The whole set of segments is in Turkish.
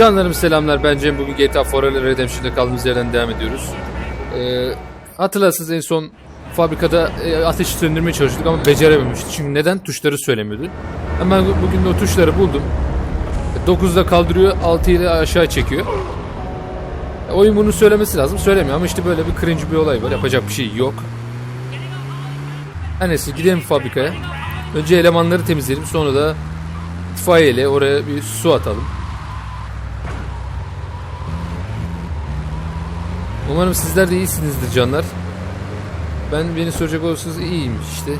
Canlarım selamlar ben Cem bugün GTA Forel Redemption'da kaldığımız yerden devam ediyoruz. Ee, hatırlarsınız en son fabrikada e, ateşi söndürmeye çalıştık ama becerememiştik. Çünkü neden? Tuşları söylemiyordu. Hemen bu- bugün de o tuşları buldum. 9'da kaldırıyor 6 ile aşağı çekiyor. E, Oyun bunu söylemesi lazım söylemiyor ama işte böyle bir cringe bir olay var yapacak bir şey yok. Her neyse gidelim fabrikaya. Önce elemanları temizleyelim sonra da itfaiyeyle oraya bir su atalım. Umarım sizler de iyisinizdir canlar. Ben beni soracak olursanız iyiyim işte.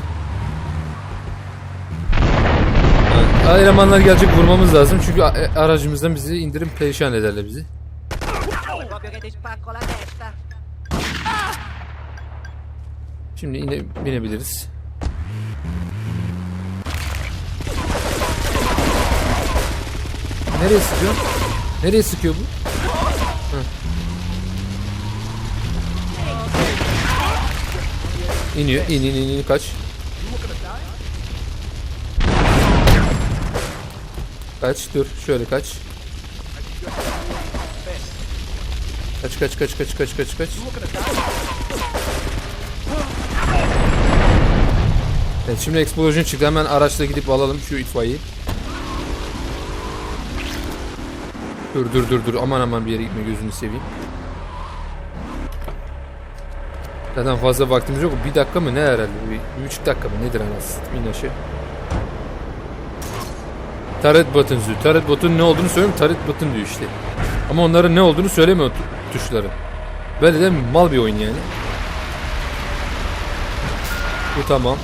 Yani elemanlar gelecek vurmamız lazım çünkü a- aracımızdan bizi indirim perişan ederler bizi. Şimdi yine binebiliriz. Nereye sıkıyor? Nereye sıkıyor bu? Heh. İniyor, in in in in kaç. Kaç, dur, şöyle kaç. Kaç kaç kaç kaç kaç kaç kaç. Evet şimdi explosion çıktı hemen araçla gidip alalım şu itfaiyeyi. Dur dur dur dur aman aman bir yere gitme gözünü seveyim. Zaten fazla vaktimiz yok. Bir dakika mı ne herhalde? Bir, bir buçuk dakika mı nedir anasını? İn aşağı. Turret button diyor. Turret button ne olduğunu söylüyorum. Turret button diyor işte. Ama onların ne olduğunu söylemiyor tu- tuşları. Böyle de mal bir oyun yani. Bu tamam.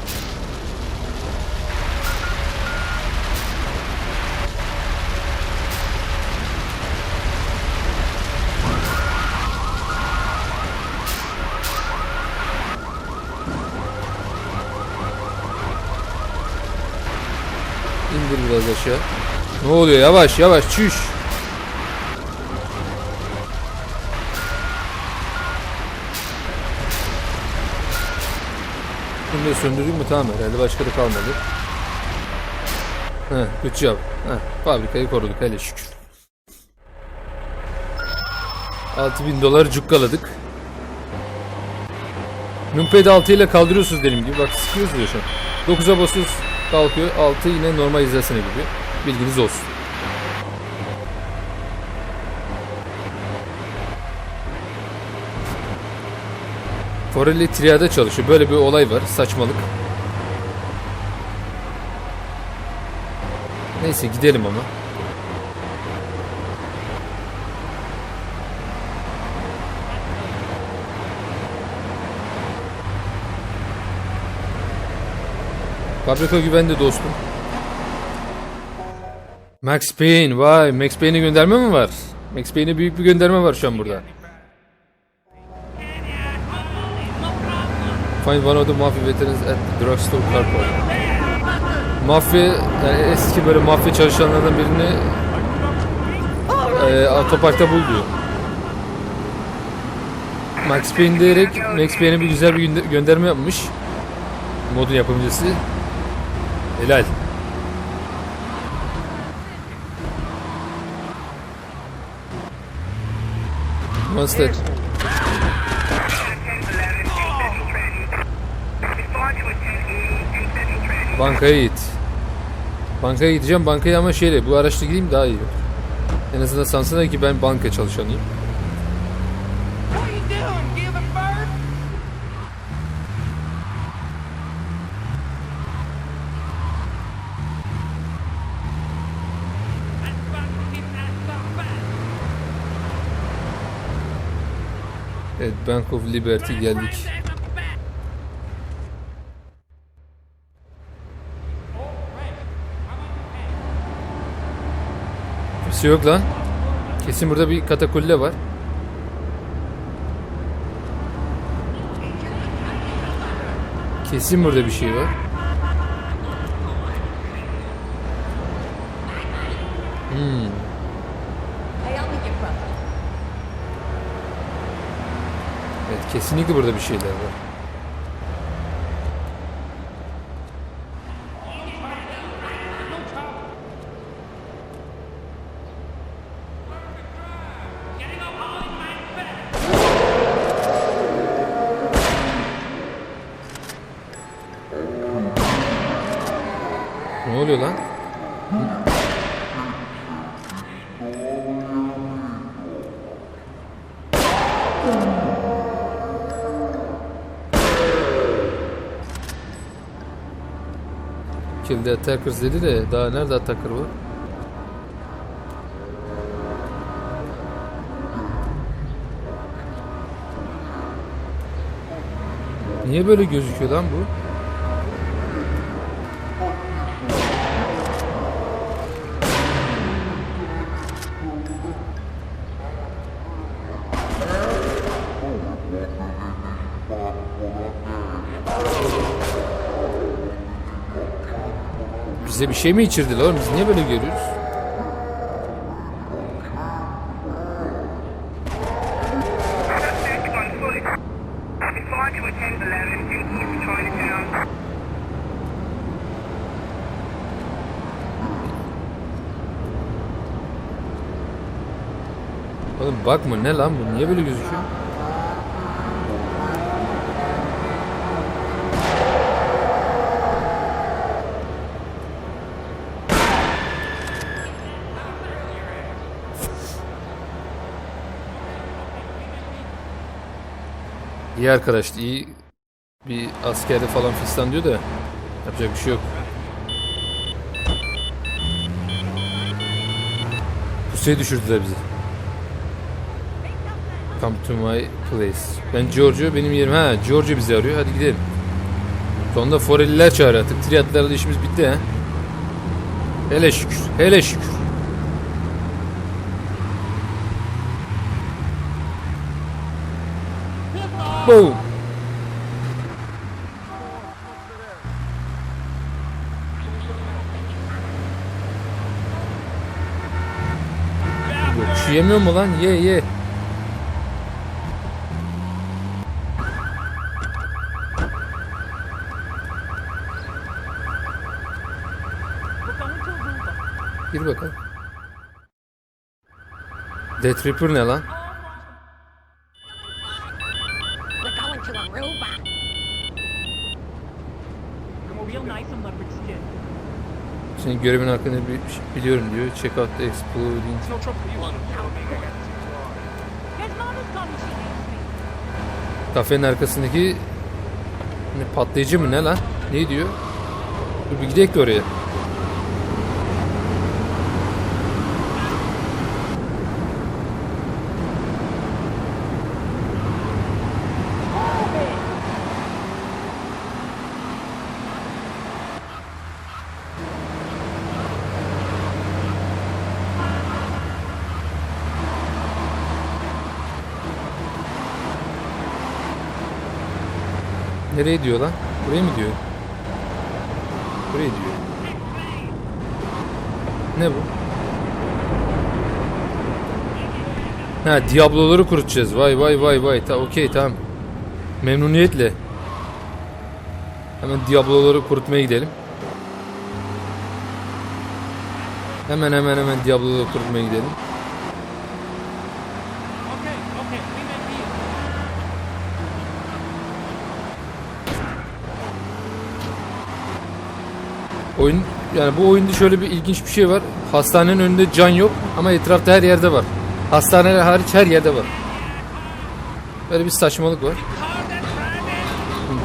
Aşağı. Ne oluyor? Yavaş yavaş çüş. Bunu da söndürdük mü? Tamam herhalde başka da kalmadı. Heh, good job. Heh, fabrikayı koruduk hele şükür. 6000 dolar cukkaladık. Numpad 6 ile kaldırıyorsunuz dediğim gibi. Bak sıkıyorsunuz ya şu an. 9'a basıyoruz kalkıyor. 6 yine normal hizasına gidiyor. Bilginiz olsun. Forelli triada çalışıyor. Böyle bir olay var. Saçmalık. Neyse gidelim ama. Fabrika güvende dostum. Max Payne vay Max Payne'e gönderme mi var? Max Payne'e büyük bir gönderme var şu an burada. Find one of the mafia veterans at the drugstore car park. Mafya yani eski böyle mafya çalışanlardan birini e, otoparkta bul. Max Payne diyerek Max Payne'e bir güzel bir gönde- gönderme yapmış. Modun yapımcısı. Helal. Monster. Bankaya git. Bankaya gideceğim. Bankaya ama şeyle bu araçla gideyim daha iyi. En azından sansınlar ki ben banka çalışanıyım. Evet Bank of Liberty geldik. Kimse yok lan. Kesin burada bir katakulle var. Kesin burada bir şey var. Hmm. Kesinlikle burada bir şeyler var. The attackers dedi de daha nerede attacker var? Niye böyle gözüküyor lan bu? Bize bir şey mi içirdiler oğlum? Biz niye böyle görüyoruz? Oğlum bakma ne lan bu? Niye böyle gözüküyor? İyi arkadaş, iyi bir askerde falan fistan diyor da yapacak bir şey yok. Pusuya düşürdüler bizi. Come to my place. Ben Giorgio benim yerim. Ha Giorgio bizi arıyor. Hadi gidelim. Sonunda Foreliler çağırıyor artık. Triatlarla işimiz bitti ha. Hele şükür. Hele şükür. Boom. Şu yemiyor mu lan? Ye ye. Gir bakalım. Death Reaper ne lan? Senin görevin hakkında bir şey biliyorum diyor. Check out the exploding. Kafenin arkasındaki patlayıcı mı ne lan? Ne diyor? Dur bir gidelim de oraya. Nereye diyor lan? Buraya mı diyor? Buraya diyor. Ne bu? Ha Diablo'ları kurutacağız. Vay vay vay vay. Ta okey tamam. Memnuniyetle. Hemen Diablo'ları kurutmaya gidelim. Hemen hemen hemen Diablo'ları kurutmaya gidelim. Oyun yani bu oyunda şöyle bir ilginç bir şey var. Hastanenin önünde can yok ama etrafta her yerde var. Hastaneler hariç her yerde var. Böyle bir saçmalık var.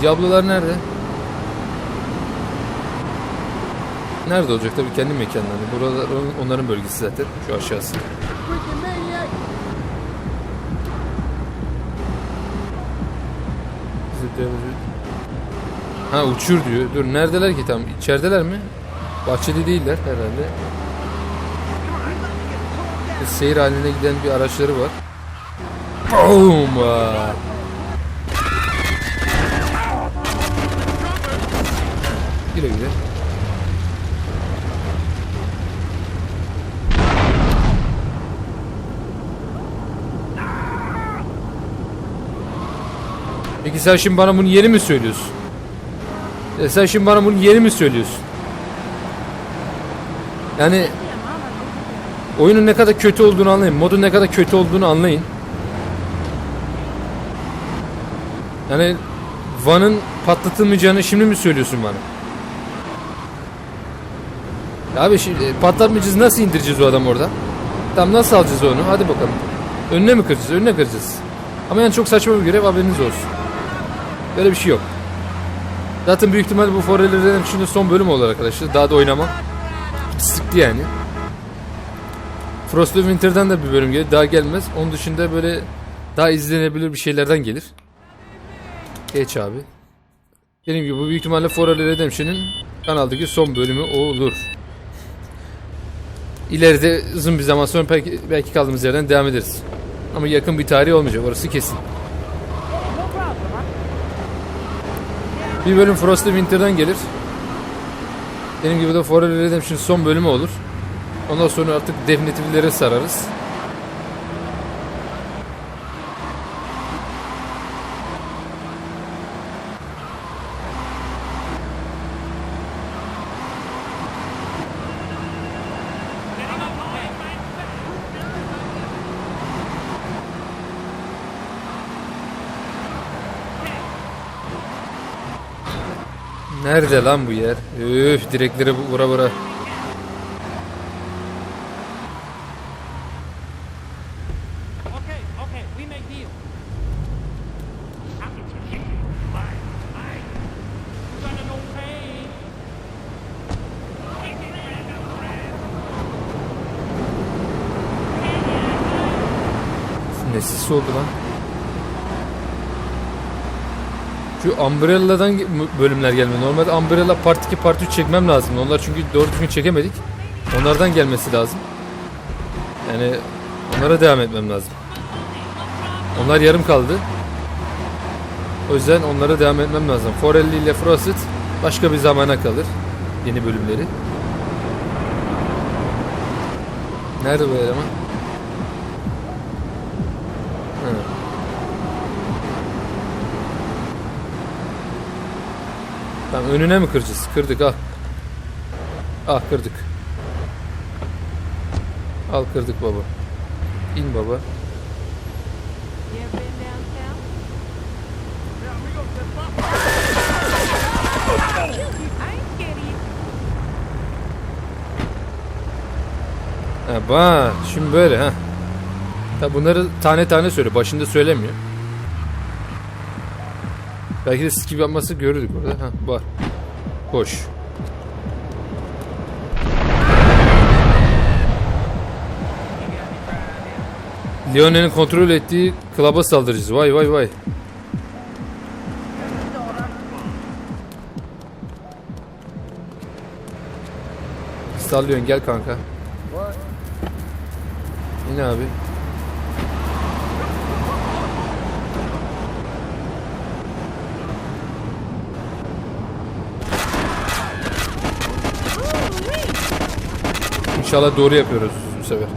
Diablolar nerede? Nerede olacak? Tabii kendi mekanları. Buralar onların bölgesi zaten. Şu aşağısı. Ha uçur diyor. Dur neredeler ki tam? İçerideler mi? Bahçede değiller herhalde. Bir seyir halinde giden bir araçları var. Boom! Güle güle. Peki sen şimdi bana bunu yeni mi söylüyorsun? E sen şimdi bana bunu yeni mi söylüyorsun? Yani oyunun ne kadar kötü olduğunu anlayın. Modun ne kadar kötü olduğunu anlayın. Yani Van'ın patlatılmayacağını şimdi mi söylüyorsun bana? Abi şimdi e, patlatmayacağız nasıl indireceğiz o adamı orada? Tam nasıl alacağız onu? Hadi bakalım. Önüne mi kıracağız? Önüne kıracağız. Ama yani çok saçma bir görev haberiniz olsun. Böyle bir şey yok. Zaten büyük ihtimal bu Forelli Redemption'ın son bölümü olur arkadaşlar. Daha da oynamam. Sıktı yani. Frost of Winter'dan da bir bölüm gelir. Daha gelmez. Onun dışında böyle daha izlenebilir bir şeylerden gelir. Geç abi. Dediğim gibi bu büyük ihtimalle Forelli Redemption'ın kanaldaki son bölümü olur. İleride uzun bir zaman sonra belki, belki kaldığımız yerden devam ederiz. Ama yakın bir tarih olmayacak orası kesin. Bir bölüm Frost of Winter'dan gelir. Benim gibi de Forel Redemption son bölümü olur. Ondan sonra artık definitiflere sararız. Nerede lan bu yer? Üf direklere bu- vura vura. Okay, okay, we Şu Umbrella'dan bölümler gelme. Normalde Umbrella Part 2 Part 3 çekmem lazım. Onlar çünkü doğru düzgün çekemedik. Onlardan gelmesi lazım. Yani onlara devam etmem lazım. Onlar yarım kaldı. O yüzden onlara devam etmem lazım. Forelli ile Frosted başka bir zamana kalır. Yeni bölümleri. Nerede bu eleman? Ha. Tamam önüne mi kıracağız? Kırdık al. Ah kırdık. Al kırdık baba. İn baba. Ha şimdi böyle ha. Tabi bunları tane tane söyle. Başında söylemiyor. Belki de skip yapması görürdük orada. Ha var. Koş. Leone'nin kontrol ettiği klaba saldıracağız. Vay vay vay. Sallıyorsun gel kanka. Yine abi. İnşallah doğru yapıyoruz bu sefer.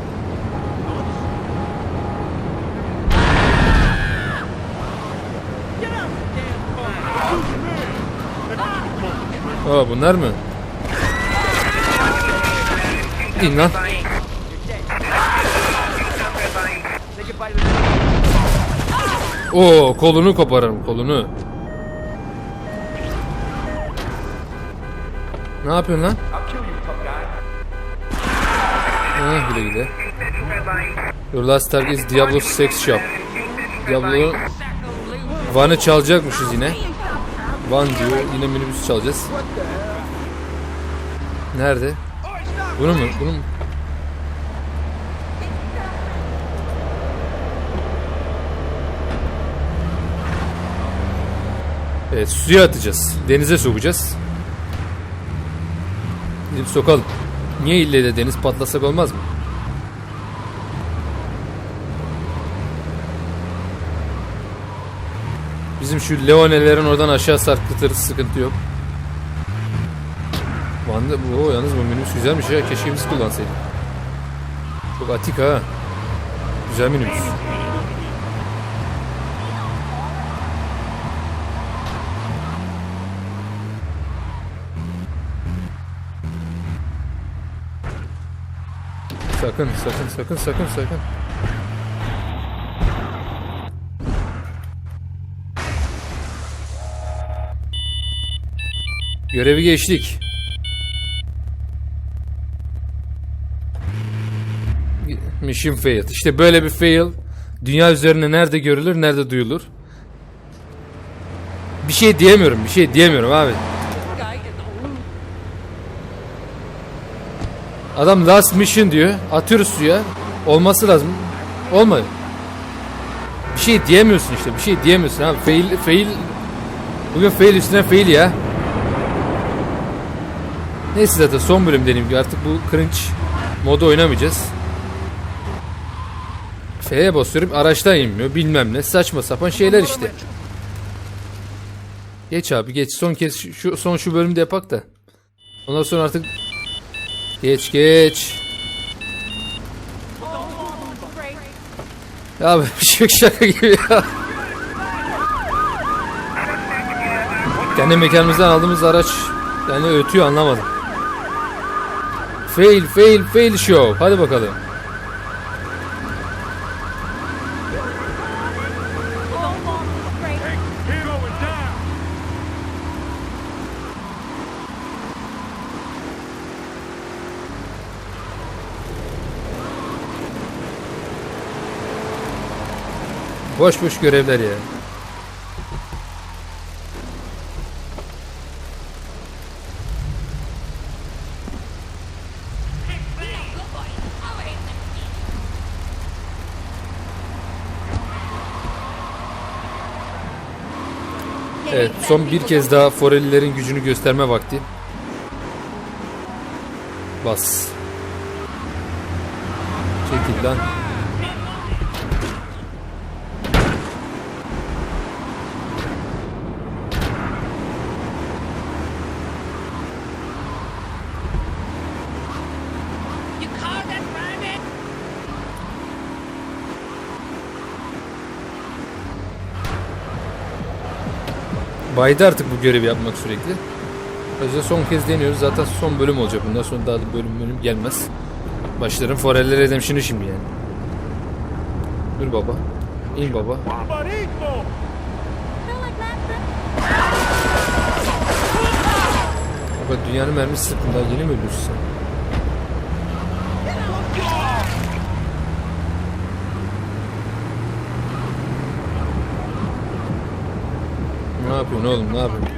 Aa bunlar mı? İn lan. Oo kolunu koparırım kolunu. Ne yapıyorsun lan? Ha güle güle. Your last target Diablo Sex Shop. Diablo Van'ı çalacakmışız yine. Van diyor. Yine minibüs çalacağız. Nerede? Bunu mu? Bunu mu? Evet suya atacağız. Denize sokacağız. Gidip sokalım. Niye ille de deniz patlasak olmaz mı? Bizim şu Leonelerin oradan aşağı sarkıtırız sıkıntı yok. Van'da bu yalnız bu minibüs güzelmiş ya keşke biz kullansaydık. Çok atik ha. Güzel minibüs. Sakın sakın sakın sakın sakın. Görevi geçtik. Mission failed. İşte böyle bir fail dünya üzerine nerede görülür, nerede duyulur? Bir şey diyemiyorum, bir şey diyemiyorum abi. Adam last mission diyor. Atıyoruz suya. Olması lazım. Olmadı. Bir şey diyemiyorsun işte. Bir şey diyemiyorsun abi. Fail, fail. Bugün fail üstüne fail ya. Neyse zaten son bölüm dediğim gibi artık bu cringe modu oynamayacağız. F'ye basıyorum araçtan inmiyor bilmem ne saçma sapan şeyler işte. Geç abi geç son kez şu- son şu bölümde yapak da. Ondan sonra artık geç geç. Ya bir şey şaka gibi ya. Kendi mekanımızdan aldığımız araç yani ötüyor anlamadım. Fail fail fail show. Hadi bakalım. Boş boş görevler ya. Evet, son bir kez daha Forelilerin gücünü gösterme vakti. Bas. Çekil lan. Baydı artık bu görevi yapmak sürekli. O son kez deniyoruz. Zaten son bölüm olacak. Bundan sonra daha da bölüm bölüm gelmez. Başlarım Foreller Redemption'ı şimdi yani. Dur baba. İn baba. Baba dünyanın mermisi sıktın daha yeni mi ölüyorsun sen? Ne yapıyorsun oğlum ne yapıyorsun?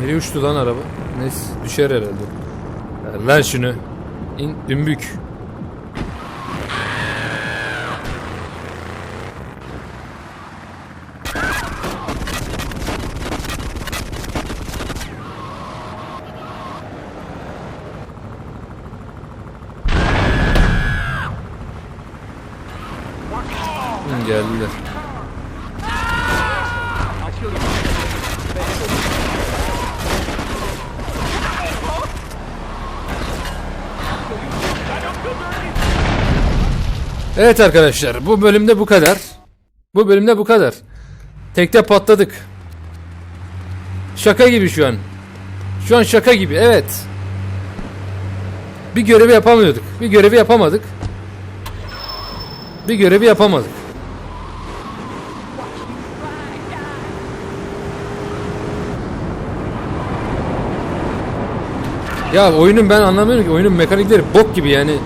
Nereye uçtu lan araba? Neyse düşer herhalde. Ver şunu. İn dümbük. Evet arkadaşlar bu bölümde bu kadar. Bu bölümde bu kadar. Tekte patladık. Şaka gibi şu an. Şu an şaka gibi evet. Bir görevi yapamıyorduk. Bir görevi yapamadık. Bir görevi yapamadık. Ya oyunun ben anlamıyorum ki oyunun mekanikleri bok gibi yani.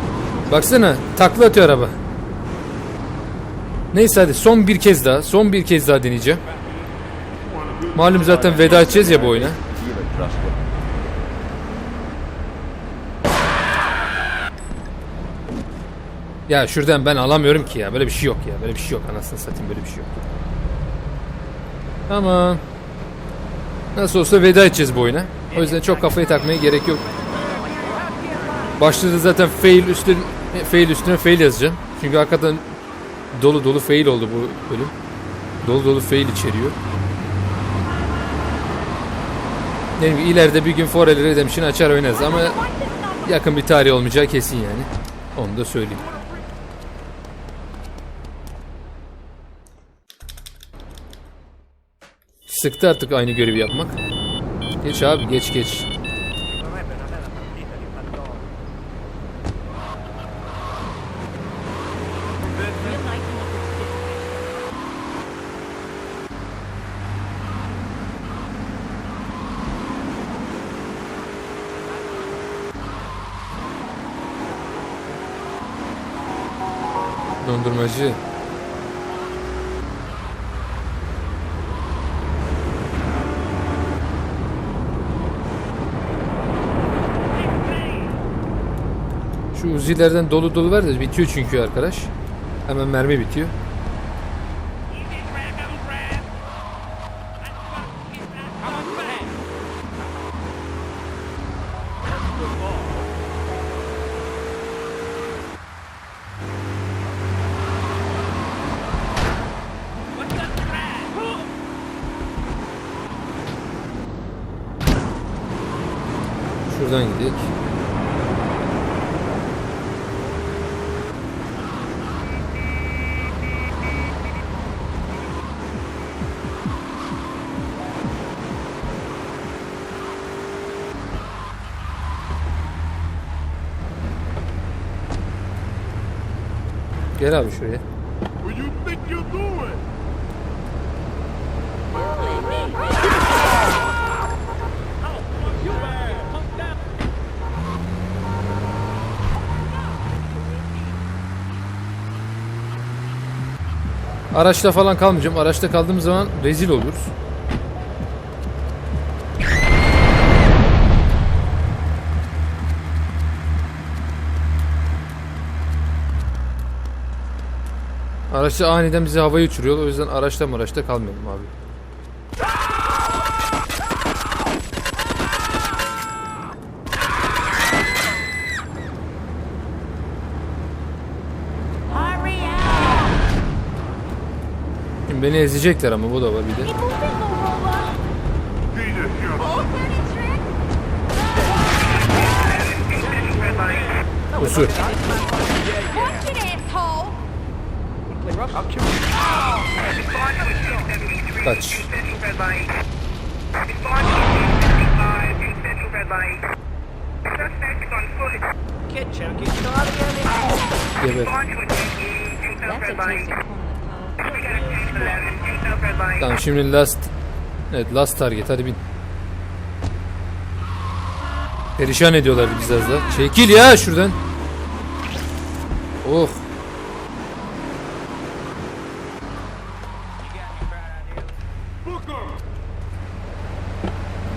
Baksana takla atıyor araba. Neyse hadi son bir kez daha son bir kez daha deneyeceğim. Malum zaten veda edeceğiz ya bu oyuna. Ya şuradan ben alamıyorum ki ya. Böyle bir şey yok ya. Böyle bir şey yok. Anasını satayım böyle bir şey yok. Ama nasıl olsa veda edeceğiz bu oyuna. O yüzden çok kafayı takmaya gerek yok. Başta da zaten fail üstüne fail üstüne fail yazacağım. Çünkü hakikaten dolu dolu fail oldu bu bölüm. Dolu dolu fail içeriyor. Dediğim gibi ileride bir gün Forel Redemption açar oynarız ama yakın bir tarih olmayacağı kesin yani. Onu da söyleyeyim. Sıktı artık aynı görevi yapmak. Geç abi geç geç. Dondurmacı. Şu uzilerden dolu dolu ver de bitiyor çünkü arkadaş. Hemen mermi bitiyor. Şuradan gidelim. Gel abi şuraya. Araçta falan kalmayacağım. Araçta kaldığımız zaman rezil oluruz. Araçta aniden bizi havaya uçuruyor. O yüzden araçta araçta kalmayalım abi. Beni ezecekler ama bu da var bir de. İt, asshole! Kaç. Central Red Light. Respond to 55 in Central Red Light. Suspect is on foot. Get Chunky. Geber. Tamam şimdi last Evet last target hadi bin. Perişan ediyorlardı biz az da. Çekil ya şuradan. Oh.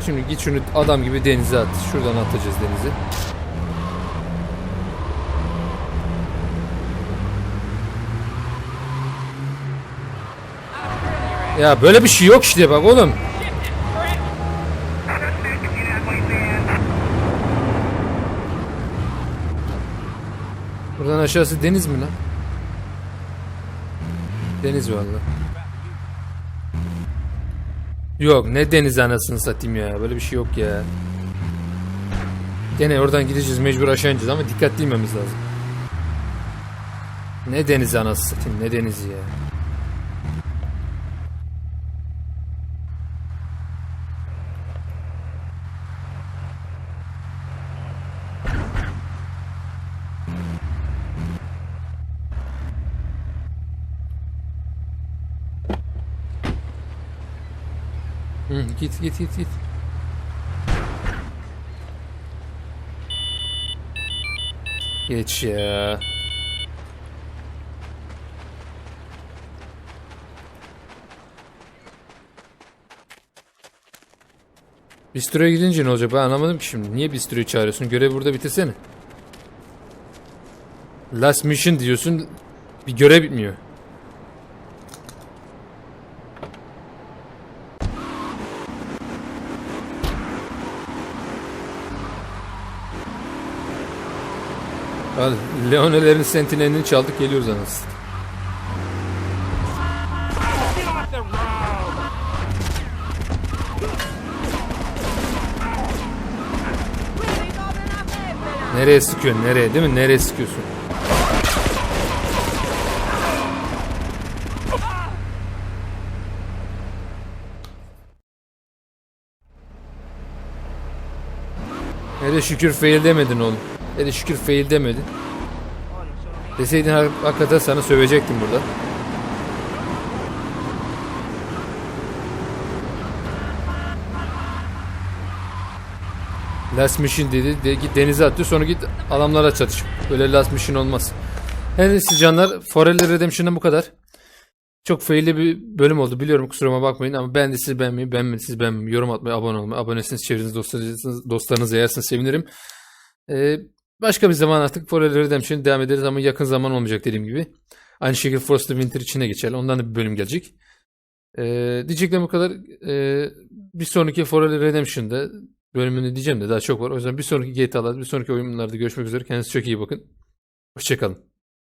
Şimdi git şunu adam gibi denize at. Şuradan atacağız denize. Ya böyle bir şey yok işte bak oğlum. Buradan aşağısı deniz mi lan? Deniz valla. Yok ne deniz anasını satayım ya. Böyle bir şey yok ya. Gene oradan gideceğiz mecbur aşağı ineceğiz ama dikkatli inmemiz lazım. Ne deniz anası satayım ne denizi ya. Git git git git. Geç ya. Bistro'ya gidince ne olacak ben anlamadım ki şimdi. Niye Bistro'yu çağırıyorsun? Görev burada bitirsene. Last mission diyorsun. Bir görev bitmiyor. Al, Leonelerin sentinelini çaldık geliyoruz anasını. Nereye sıkıyorsun? Nereye? Değil mi? Nereye sıkıyorsun? Hele şükür fail demedin oğlum. Hele şükür fail demedin. Deseydin hak- hakikaten sana sövecektim burada. Last mission dedi. De, git denize atıyor sonra git adamlara çatış. Böyle last mission olmaz. Her neyse canlar Forel Redemption'dan bu kadar. Çok failli bir bölüm oldu biliyorum kusuruma bakmayın ama beğendiyseniz beğenmeyi, beğenmediyseniz beğenmeyi, yorum atmayı, abone olmayı, abonesiniz çevreniz dostlarınız, dostlarınıza yerseniz sevinirim. Ee, başka bir zaman artık Forel Redemption devam ederiz ama yakın zaman olmayacak dediğim gibi. Aynı şekilde Frost of Winter içine geçerli. Ondan da bir bölüm gelecek. Ee, diyeceklerim bu kadar. Ee, bir sonraki Forel Redemption'da bölümünü diyeceğim de daha çok var. O yüzden bir sonraki GTA'larda, bir sonraki oyunlarda görüşmek üzere. Kendinize çok iyi bakın. Hoşçakalın.